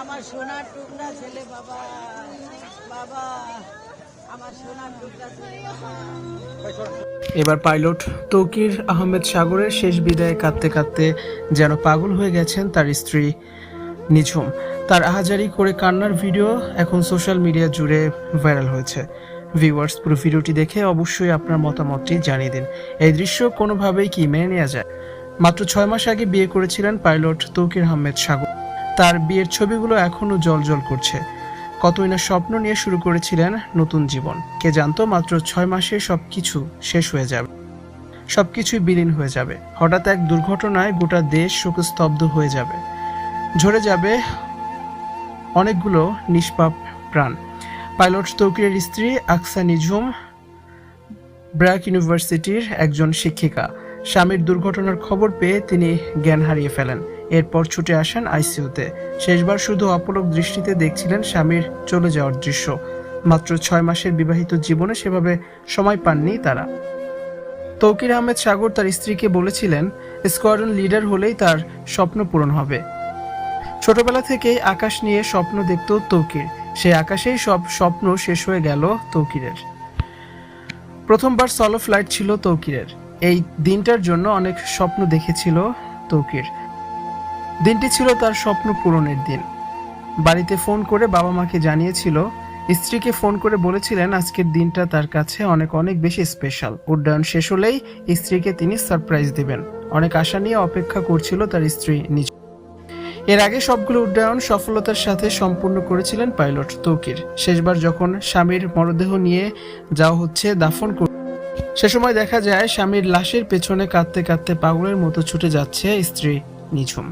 আমার সোনার টুকরা ছেলে বাবা বাবা এবার পাইলট তৌকির আহমেদ সাগরের শেষ বিদায়ে কাঁদতে কাঁদতে যেন পাগল হয়ে গেছেন তার স্ত্রী নিঝুম। তার আহাজারি করে কান্নার ভিডিও এখন সোশ্যাল মিডিয়া জুড়ে ভাইরাল হয়েছে। ভিউয়ার্স পুরো ভিডিওটি দেখে অবশ্যই আপনার মতামতটি জানিয়ে দিন। এই দৃশ্য কোনোভাবেই কি মেনে নেওয়া যায়? মাত্র ছয় মাস আগে বিয়ে করেছিলেন পাইলট তৌকির আহমেদ সাগর। তার বিয়ের ছবিগুলো এখনও জল করছে। কতই না স্বপ্ন নিয়ে শুরু করেছিলেন নতুন জীবন। কে জানতো মাত্র ছয় মাসে সব কিছু শেষ হয়ে যাবে। সব কিছুই বিলীন হয়ে যাবে। হঠাৎ এক দুর্ঘটনায় গোটা দেশ শোকস্তব্ধ হয়ে যাবে। ঝরে যাবে অনেকগুলো নিষ্পাপ প্রাণ। পাইলট তৌকিরের স্ত্রী আকসা নিঝুম ব্র্যাক ইউনিভার্সিটির একজন শিক্ষিকা। স্বামীর দুর্ঘটনার খবর পেয়ে তিনি জ্ঞান হারিয়ে ফেলেন। এরপর ছুটে আসেন আইসিইউতে। শেষবার শুধু অপলক দৃষ্টিতে দেখছিলেন স্বামীর চলে যাওয়ার দৃশ্য। মাত্র ছয় মাসের বিবাহিত জীবনে সেভাবে সময় পাননি তারা। তৌকির আহমেদ সাগর তার স্ত্রীকে বলেছিলেন, স্কোয়াড্রন লিডার হলেই তার স্বপ্ন পূরণ হবে। ছোটবেলা থেকেই আকাশ নিয়ে স্বপ্ন দেখত তৌকির। সেই আকাশেই সব স্বপ্ন শেষ হয়ে গেল তৌকিরের। প্রথমবার সলো ফ্লাইট ছিল তৌকিরের। এই দিনটার জন্য অনেক স্বপ্ন দেখেছিল তৌকির। দিনটি ছিল তার স্বপ্ন পূরণের দিন। বাড়িতে ফোন করে বাবা মাকে জানিয়েছিল, স্ত্রীকে ফোন করে বলেছিলেন, আজকের দিনটা তার কাছে অনেক অনেক বেশি স্পেশাল উড্ডয়ন শেষ হলেই স্ত্রীকে তিনি সারপ্রাইজ দিবেন। অনেক আশা নিয়ে অপেক্ষা করছিল তার স্ত্রী নিজ এর আগে সবগুলো উড্ডয়ন সফলতার সাথে সম্পূর্ণ করেছিলেন পাইলট তৌকির। শেষবার যখন স্বামীর মরদেহ নিয়ে যাওয়া হচ্ছে, দাফন সে সময় দেখা যায়, স্বামীর লাশের পেছনে কাঁদতে কাঁদতে পাগলের মতো ছুটে যাচ্ছে স্ত্রী নিঝুম।